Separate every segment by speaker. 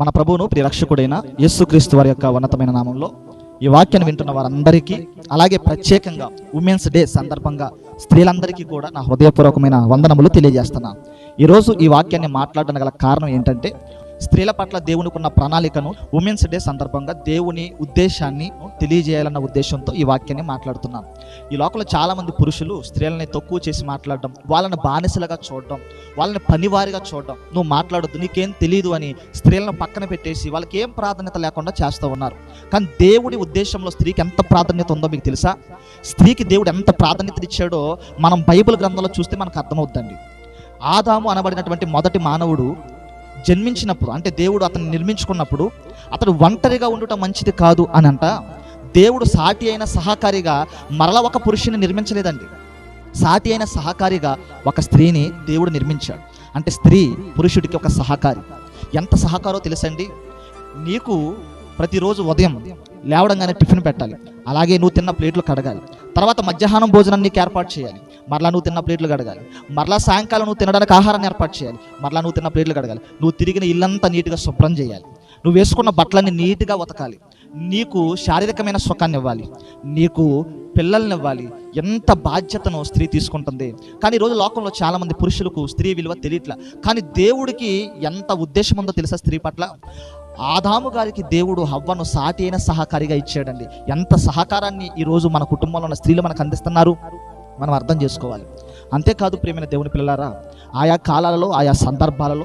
Speaker 1: మన ప్రభువును ప్రిరక్షకుడైన యేసుక్రీస్తు వారి యొక్క ఉన్నతమైన నామంలో ఈ వాక్యాన్ని వింటున్న వారందరికీ అలాగే ప్రత్యేకంగా ఉమెన్స్ డే సందర్భంగా స్త్రీలందరికీ కూడా నా హృదయపూర్వకమైన వందనములు తెలియజేస్తున్నాను ఈరోజు ఈ వాక్యాన్ని మాట్లాడడం గల కారణం ఏంటంటే స్త్రీల పట్ల దేవునికి ఉన్న ప్రణాళికను ఉమెన్స్ డే సందర్భంగా దేవుని ఉద్దేశాన్ని తెలియజేయాలన్న ఉద్దేశంతో ఈ వాక్యాన్ని మాట్లాడుతున్నాను ఈ లోకంలో చాలామంది పురుషులు స్త్రీలని తక్కువ చేసి మాట్లాడడం వాళ్ళని బానిసలుగా చూడడం వాళ్ళని పనివారిగా చూడడం నువ్వు మాట్లాడొద్దు నీకేం తెలియదు అని స్త్రీలను పక్కన పెట్టేసి వాళ్ళకి ఏం ప్రాధాన్యత లేకుండా చేస్తూ ఉన్నారు. కానీ దేవుడి ఉద్దేశంలో స్త్రీకి ఎంత ప్రాధాన్యత ఉందో మీకు తెలుసా? స్త్రీకి దేవుడు ఎంత ప్రాధాన్యత ఇచ్చాడో మనం బైబిల్ గ్రంథంలో చూస్తే మనకు అర్థమవుద్దండి. ఆదాము అనబడినటువంటి మొదటి మానవుడు జన్మించినప్పుడు అంటే దేవుడు అతన్ని నిర్మించుకున్నప్పుడు అతడు ఒంటరిగా ఉండటం మంచిది కాదు అని అంట దేవుడు సాటి అయిన సహకారిగా మరల ఒక పురుషుని నిర్మించలేదండి. సాటి అయిన సహకారిగా ఒక స్త్రీని దేవుడు నిర్మించాడు. అంటే స్త్రీ పురుషుడికి ఒక సహకారి. ఎంత సహకారో తెలుసండి? నీకు ప్రతిరోజు ఉదయం లేవడంగానే టిఫిన్ పెట్టాలి. అలాగే నువ్వు తిన్న ప్లేట్లు కడగాలి. తర్వాత మధ్యాహ్నం భోజనం నీకు ఏర్పాటు చేయాలి. మరలా నువ్వు తిన్న ప్లేట్లు కడగాలి. మరలా సాయంకాలం నువ్వు తినడానికి ఆహారాన్ని ఏర్పాటు చేయాలి. మరలా నువ్వు తిన్న ప్లేట్లు కడగాలి. నువ్వు తిరిగిన ఇల్లంతా నీట్గా శుభ్రం చేయాలి. నువ్వు వేసుకున్న బట్టలన్నీ నీట్గా ఉతకాలి. నీకు శారీరకమైన సుఖాన్ని ఇవ్వాలి. నీకు పిల్లల్ని ఇవ్వాలి. ఎంత బాధ్యతను స్త్రీ తీసుకుంటుంది. కానీ ఈరోజు లోకంలో చాలామంది పురుషులకు స్త్రీ విలువ తెలియట్లా. కానీ దేవుడికి ఎంత ఉద్దేశం ఉందో తెలుసా స్త్రీ పట్ల? ఆదాము గారికి దేవుడు హవ్వను సాటి అయిన సహకారిగా ఇచ్చాడండి. ఎంత సహకారాన్ని ఈరోజు మన కుటుంబంలో ఉన్న స్త్రీలు మనకు అందిస్తున్నారు? మనం అర్థం చేసుకోవాలి. అంతేకాదు ప్రియమైన దేవుని పిల్లలారా ఆయా కాలాలలో ఆయా సందర్భాలలో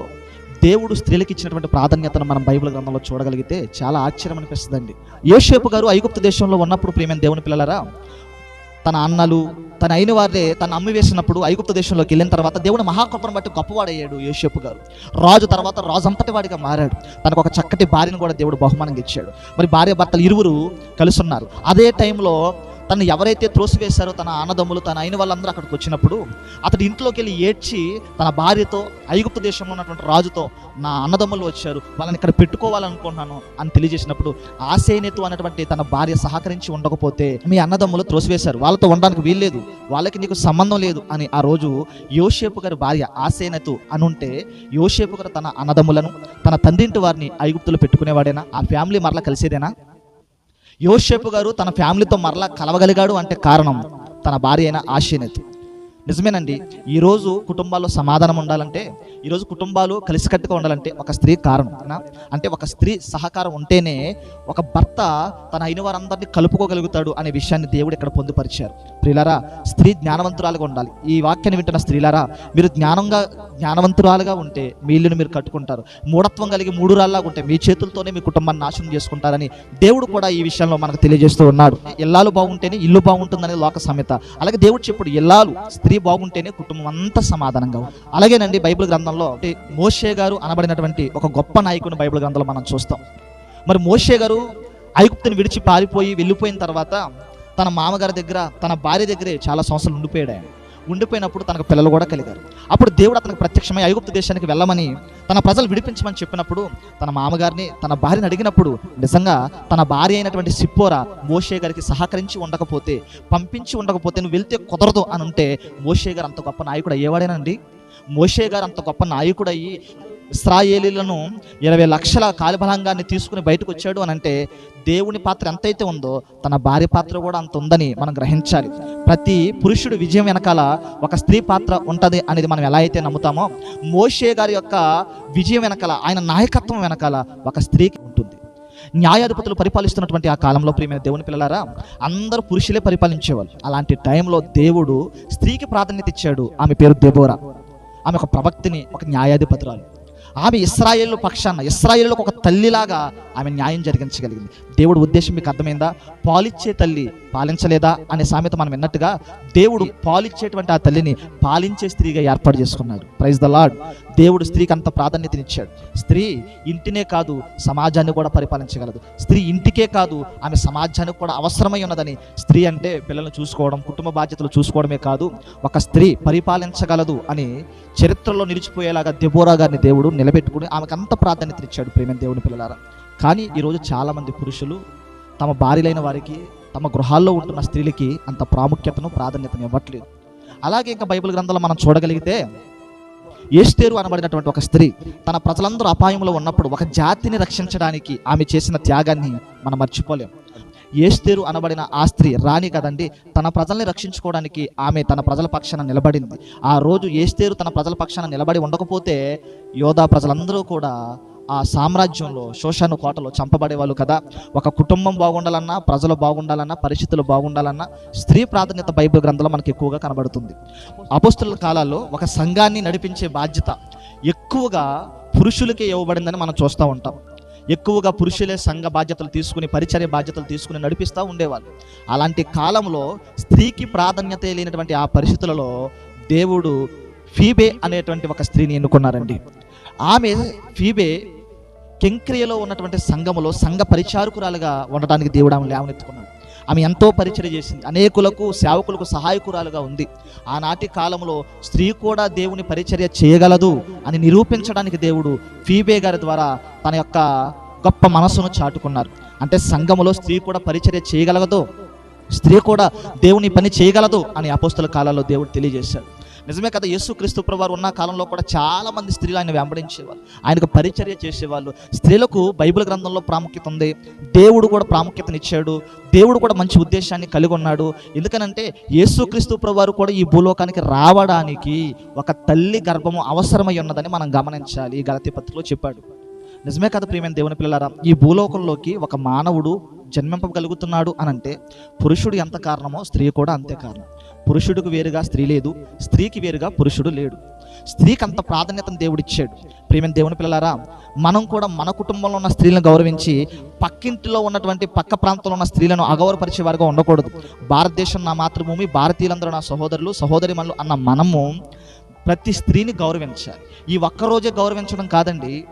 Speaker 1: దేవుడు స్త్రీలకు ఇచ్చినటువంటి ప్రాధాన్యతను మనం బైబిల్ గ్రంథంలో చూడగలిగితే చాలా ఆశ్చర్యం అనిపిస్తుందండి. యోషేపు గారు ఐగుప్తు దేశంలో ఉన్నప్పుడు ప్రియమైన దేవుని పిల్లలారా తన అన్నలు తన అయిన వారే తన అమ్మి వేసినప్పుడు ఐగుప్త దేశంలోకి వెళ్ళిన తర్వాత దేవుడు మహాకృపను బట్టి గొప్పవాడయ్యాడు యోషేపు గారు. రాజు తర్వాత రాజు అంతటి వాడిగా మారాడు. తనకు ఒక చక్కటి భార్యను కూడా దేవుడు బహుమానంగా ఇచ్చాడు. మరి భార్య భర్తలు ఇరువురు కలుసున్నారు. అదే టైంలో తను ఎవరైతే త్రోసివేశారో తన అన్నదమ్ములు తన అయిన వాళ్ళందరూ అక్కడికి వచ్చినప్పుడు అతడు ఇంట్లోకి వెళ్ళి ఏడ్చి తన భార్యతో ఐగుప్తు దేశంలో ఉన్నటువంటి రాజుతో నా అన్నదమ్ములు వచ్చారు వాళ్ళని ఇక్కడ పెట్టుకోవాలనుకుంటున్నాను అని తెలియజేసినప్పుడు ఆసేనేతు అనేటువంటి తన భార్య సహకరించి ఉండకపోతే మీ అన్నదమ్ములు త్రోసివేశారు వాళ్ళతో ఉండడానికి వీల్లేదు వాళ్ళకి నీకు సంబంధం లేదు అని ఆ రోజు యోషేపు గారి భార్య ఆసేనతు అనుంటే యోషేపు గారు తన అన్నదమ్ములను తన తండ్రింటి వారిని ఐగుప్తులు పెట్టుకునేవాడేనా? ఆ ఫ్యామిలీ మరలా కలిసేదేనా? యోషేపు గారు తన ఫ్యామిలీతో మరలా కలవగలిగాడు అంటే కారణం తన భార్య అయిన ఆశీనతి నిజమేనండి ఈరోజు కుటుంబాల్లో సమాధానం ఉండాలంటే ఈరోజు కుటుంబాలు కలిసికట్టుగా ఉండాలంటే ఒక స్త్రీ కారణం అంటే ఒక స్త్రీ సహకారం ఉంటేనే ఒక భర్త తన అయిన వారందరినీ కలుపుకోగలుగుతాడు అనే విషయాన్ని దేవుడు ఇక్కడ పొందుపరిచారు. ప్రియులారా స్త్రీ జ్ఞానవంతురాలుగా ఉండాలి. ఈ వాక్యాన్ని వింటున్న స్త్రీలారా మీరు జ్ఞానంగా జ్ఞానవంతురాలుగా ఉంటే మీ ఇల్లును మీరు కట్టుకుంటారు. మూఢత్వం కలిగి మూడు రాళ్ళగా ఉంటే మీ చేతులతోనే మీ కుటుంబాన్ని నాశనం చేసుకుంటారని దేవుడు కూడా ఈ విషయంలో మనకు తెలియజేస్తూ ఉన్నాడు. ఇల్లాలు బాగుంటేనే ఇల్లు బాగుంటుందనే లోక సమేత. అలాగే దేవుడు చెప్పుడు ఇల్లాలు స్త్రీ బాగుంటేనే కుటుంబం అంతా సమాధానంగా ఉంటుంది అలాగేనండి బైబిల్ గ్రంథంలో మోషే గారు అనబడినటువంటి ఒక గొప్ప నాయకుడు బైబిల్ గ్రంథంలో మనం చూస్తాం. మరి మోషే గారు ఐగుప్తుని విడిచి పారిపోయి వెళ్ళిపోయిన తర్వాత తన మామగారి దగ్గర తన భార్య దగ్గరే చాలా సంవత్సరాలు ఉండిపోయాడు ఆయన. ఉండిపోయినప్పుడు తనకు పిల్లలు కూడా కలిగారు. అప్పుడు దేవుడు అతనికి ప్రత్యక్షమై ఐగుప్తు దేశానికి వెళ్ళమని తన ప్రజలు విడిపించమని చెప్పినప్పుడు తన మామగారిని తన భార్యని అడిగినప్పుడు నిజంగా తన భార్య అయినటువంటి సిప్పోరా మోషే గారికి సహకరించి ఉండకపోతే పంపించి ఉండకపోతే నువ్వు వెళ్తే కుదరదు అని ఉంటే మోషే గారు అంత గొప్ప నాయకుడు అయ్యేవాడేనండి? మోషే గారు అంత గొప్ప నాయకుడు అయ్యి ఇస్రాయేలీలను ఇరవై లక్షల కాలిబలంగాన్ని తీసుకుని బయటకు వచ్చాడు అని అంటే దేవుని పాత్ర ఎంతైతే ఉందో తన భార్య పాత్ర కూడా అంత ఉందని మనం గ్రహించాలి. ప్రతి పురుషుడు విజయం వెనకాల ఒక స్త్రీ పాత్ర ఉంటుంది అనేది మనం ఎలా అయితే నమ్ముతామో మోషే గారి యొక్క విజయం వెనకాల ఆయన నాయకత్వం వెనకాల ఒక స్త్రీకి ఉంటుంది. న్యాయాధిపతులు పరిపాలిస్తున్నటువంటి ఆ కాలంలో ప్రియమైన దేవుని పిల్లలారా అందరూ పురుషులే పరిపాలించేవాళ్ళు. అలాంటి టైంలో దేవుడు స్త్రీకి ప్రాధాన్యత ఇచ్చాడు. ఆమె పేరు దెబోరా ఆమె ఒక ప్రవక్తిని ఒక న్యాయాధిపతురాలు. ఆమె ఇస్రాయేల్ పక్షాన ఇస్రాయేల్కి ఒక తల్లిలాగా ఆమె న్యాయం జరిగించగలిగింది. దేవుడు ఉద్దేశం మీకు అర్థమైందా? పాలిచ్చే తల్లి పాలించలేదా అనే సామెత మనం విన్నట్టుగా దేవుడు పాలిచ్చేటువంటి ఆ తల్లిని పాలించే స్త్రీగా ఏర్పాటు చేసుకున్నాడు. ప్రైజ్ ద లాడ్ దేవుడు స్త్రీకి అంత ప్రాధాన్యతనిచ్చాడు. స్త్రీ ఇంటినే కాదు సమాజాన్ని కూడా పరిపాలించగలదు. స్త్రీ ఇంటికే కాదు ఆమె సమాజానికి కూడా అవసరమై ఉన్నదని స్త్రీ అంటే పిల్లల్ని చూసుకోవడం కుటుంబ బాధ్యతలు చూసుకోవడమే కాదు ఒక స్త్రీ పరిపాలించగలదు అని చరిత్రలో నిలిచిపోయేలాగా దెబోరా గారిని దేవుడు నిలబెట్టుకుని ఆమెకు అంత ప్రాధాన్యతనిచ్చాడు ప్రేమ దేవుని పిల్లలారా. కానీ ఈరోజు చాలామంది పురుషులు తమ భార్యలైన వారికి తమ గృహాల్లో ఉంటున్న స్త్రీలకి అంత ప్రాముఖ్యతను ప్రాధాన్యతను ఇవ్వట్లేదు. అలాగే ఇంకా బైబిల్ గ్రంథాలు మనం చూడగలిగితే ఏస్తేరు అనబడినటువంటి ఒక స్త్రీ తన ప్రజలందరూ అపాయంలో ఉన్నప్పుడు ఒక జాతిని రక్షించడానికి ఆమె చేసిన త్యాగాన్ని మనం మర్చిపోలేం. ఏస్తేరు అనబడిన ఆ స్త్రీ రాణి కదండి తన ప్రజల్ని రక్షించుకోవడానికి ఆమె తన ప్రజల పక్షాన నిలబడింది. ఆ రోజు ఏస్తేరు తన ప్రజల పక్షాన నిలబడి ఉండకపోతే యోధా ప్రజలందరూ కూడా ఆ సామ్రాజ్యంలో శోషాను కోటలో చంపబడే వాళ్ళు కదా. ఒక కుటుంబం బాగుండాలన్నా ప్రజలు బాగుండాలన్నా పరిస్థితులు బాగుండాలన్నా స్త్రీ ప్రాధాన్యత బైబిల్ గ్రంథంలో మనకి ఎక్కువగా కనబడుతుంది. అపోస్తుల కాలాల్లో ఒక సంఘాన్ని నడిపించే బాధ్యత ఎక్కువగా పురుషులకే ఇవ్వబడిందని మనం చూస్తూ ఉంటాం. ఎక్కువగా పురుషులే సంఘ బాధ్యతలు తీసుకుని పరిచర్య బాధ్యతలు తీసుకుని నడిపిస్తూ ఉండేవాళ్ళు. అలాంటి కాలంలో స్త్రీకి ప్రాధాన్యత లేనటువంటి ఆ పరిస్థితులలో దేవుడు ఫీబే అనేటువంటి ఒక స్త్రీని ఎన్నుకున్నారండి. ఆమె ఫీబే కెంక్రియలో ఉన్నటువంటి సంఘములో సంఘ పరిచారకురాలుగా ఉండడానికి దేవుడు ఆమె లేవనెత్తుకున్నాడు. ఆమె ఎంతో పరిచయం చేసింది. అనేకులకు సేవకులకు సహాయకురాలుగా ఉంది. ఆనాటి కాలంలో స్త్రీ కూడా దేవుని పరిచర్య చేయగలదు అని నిరూపించడానికి దేవుడు ఫీబే గారి ద్వారా తన యొక్క గొప్ప మనసును చాటుకున్నారు. అంటే సంఘములో స్త్రీ కూడా పరిచర్య చేయగలగదు స్త్రీ కూడా దేవుని పని చేయగలదు అని అపోస్తుల కాలంలో దేవుడు తెలియజేశాడు. నిజమే కదా యేసు క్రీస్తు ప్రభువారు ఉన్న కాలంలో కూడా చాలా మంది స్త్రీలు ఆయన వెంబడించేవాళ్ళు ఆయనకు పరిచర్య చేసేవాళ్ళు. స్త్రీలకు బైబిల్ గ్రంథంలో ప్రాముఖ్యత ఉంది. దేవుడు కూడా ప్రాముఖ్యతనిచ్చాడు దేవుడు కూడా మంచి ఉద్దేశాన్ని కలిగి ఉన్నాడు. ఎందుకనంటే యేసుక్రీస్తు ప్రభువారు కూడా ఈ భూలోకానికి రావడానికి ఒక తల్లి గర్భము అవసరమై ఉన్నదని మనం గమనించాలి. గలతి పత్రికలో చెప్పాడు. నిజమే కదా ప్రియమైన దేవుని పిల్లలారా ఈ భూలోకంలోకి ఒక మానవుడు జన్మింపగలుగుతున్నాడు అని అంటే పురుషుడు ఎంత కారణమో స్త్రీ కూడా అంతే కారణం. పురుషుడికి వేరుగా స్త్రీ లేదు స్త్రీకి వేరుగా పురుషుడు లేడు. స్త్రీకి అంత ప్రాధాన్యతను దేవుడిచ్చాడు. ప్రేమ దేవుని పిల్లలారా మనం కూడా మన కుటుంబంలో ఉన్న స్త్రీలను గౌరవించి పక్కింటిలో ఉన్నటువంటి పక్క ప్రాంతంలో ఉన్న స్త్రీలను అగౌరవపరిచే వారిగా ఉండకూడదు. భారతదేశం నా మాతృభూమి భారతీయులందరూ నా సహోదరులు సహోదరి అన్న మనము ప్రతి స్త్రీని గౌరవించాలి. ఈ ఒక్కరోజే గౌరవించడం కాదండి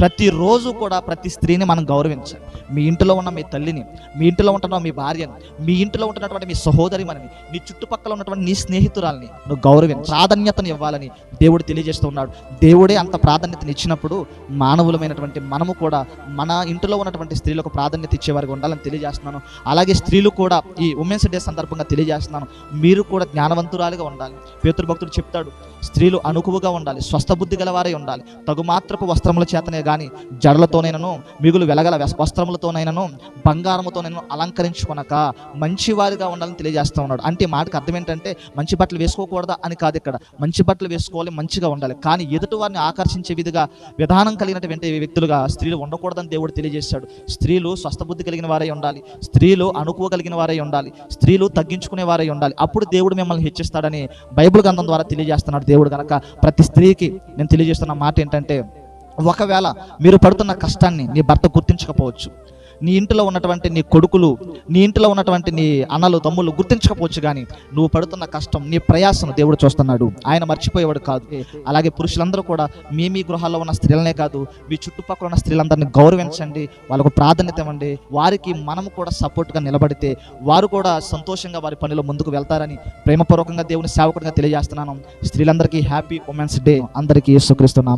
Speaker 1: ప్రతిరోజు కూడా ప్రతి స్త్రీని మనం గౌరవించాలి. మీ ఇంటిలో ఉన్న మీ తల్లిని మీ ఇంటిలో ఉంటున్న మీ భార్యని మీ ఇంటిలో ఉంటున్నటువంటి మీ సహోదరి మనని నీ చుట్టుపక్కల ఉన్నటువంటి నీ స్నేహితురాల్ని నువ్వు గౌరవించి. ప్రాధాన్యతను ఇవ్వాలని దేవుడు తెలియజేస్తూ ఉన్నాడు. దేవుడే అంత ప్రాధాన్యతను ఇచ్చినప్పుడు మానవులమైనటువంటి మనము కూడా మన ఇంటిలో ఉన్నటువంటి స్త్రీలకు ప్రాధాన్యత ఇచ్చేవారికి ఉండాలని తెలియజేస్తున్నాను. అలాగే స్త్రీలు కూడా ఈ ఉమెన్స్ డే సందర్భంగా తెలియజేస్తున్నాను. మీరు కూడా జ్ఞానవంతురాలుగా ఉండాలి. పేతృభక్తుడు చెప్తాడు స్త్రీలు అణుకువగా ఉండాలి స్వస్థ బుద్ధి గలవారై ఉండాలి. తగు మాత్రపు వస్త్రముల చేతనే కానీ జడలతోనైనను మిగులు వెలగల వస్- వస్త్రములతోనైనను బంగారముతోనైనా అలంకరించుకొనక మంచివారిగా ఉండాలని తెలియజేస్తూ ఉన్నాడు. అంటే మాటకు అర్థం ఏంటంటే మంచి బట్టలు వేసుకోకూడదా అని కాదు ఇక్కడ. మంచి బట్టలు వేసుకోవాలి మంచిగా ఉండాలి. కానీ ఎదుటి వారిని ఆకర్షించే విధిగా విధానం కలిగినటువంటి వ్యక్తులుగా స్త్రీలు ఉండకూడదని దేవుడు తెలియజేశాడు. స్త్రీలు స్వస్థబుద్ధి కలిగిన వారై ఉండాలి. స్త్రీలు అనుకోగలిగిన వారై ఉండాలి. స్త్రీలు తగ్గించుకునే వారై ఉండాలి. అప్పుడు దేవుడు మిమ్మల్ని హెచ్చిస్తాడని బైబిల్ గ్రంథం ద్వారా తెలియజేస్తున్నాడు దేవుడు కనుక ప్రతి స్త్రీకి నేను తెలియజేస్తున్న మాట ఏంటంటే ఒకవేళ మీరు పడుతున్న కష్టాన్ని నీ భర్త గుర్తించకపోవచ్చు నీ ఇంట్లో ఉన్నటువంటి నీ కొడుకులు నీ ఇంట్లో ఉన్నటువంటి నీ అన్నలు తమ్ముళ్ళు గుర్తించకపోవచ్చు కానీ నువ్వు పడుతున్న కష్టం నీ ప్రయాసం దేవుడు చూస్తున్నాడు. ఆయన మర్చిపోయేవాడు కాదు. అలాగే పురుషులందరూ కూడా మీ మీ గృహాల్లో ఉన్న స్త్రీలనే కాదు మీ చుట్టుపక్కల ఉన్న స్త్రీలందరినీ గౌరవించండి వాళ్ళకు ప్రాధాన్యత ఇవ్వండి. వారికి మనము కూడా సపోర్ట్గా నిలబడితే వారు కూడా సంతోషంగా వారి పనిలో ముందుకు వెళ్తారని ప్రేమపూర్వకంగా దేవుని సేవకుడిగా తెలియజేస్తున్నాను. స్త్రీలందరికీ హ్యాపీ ఉమెన్స్ డే. అందరికీ యేసుక్రీస్తున్నాం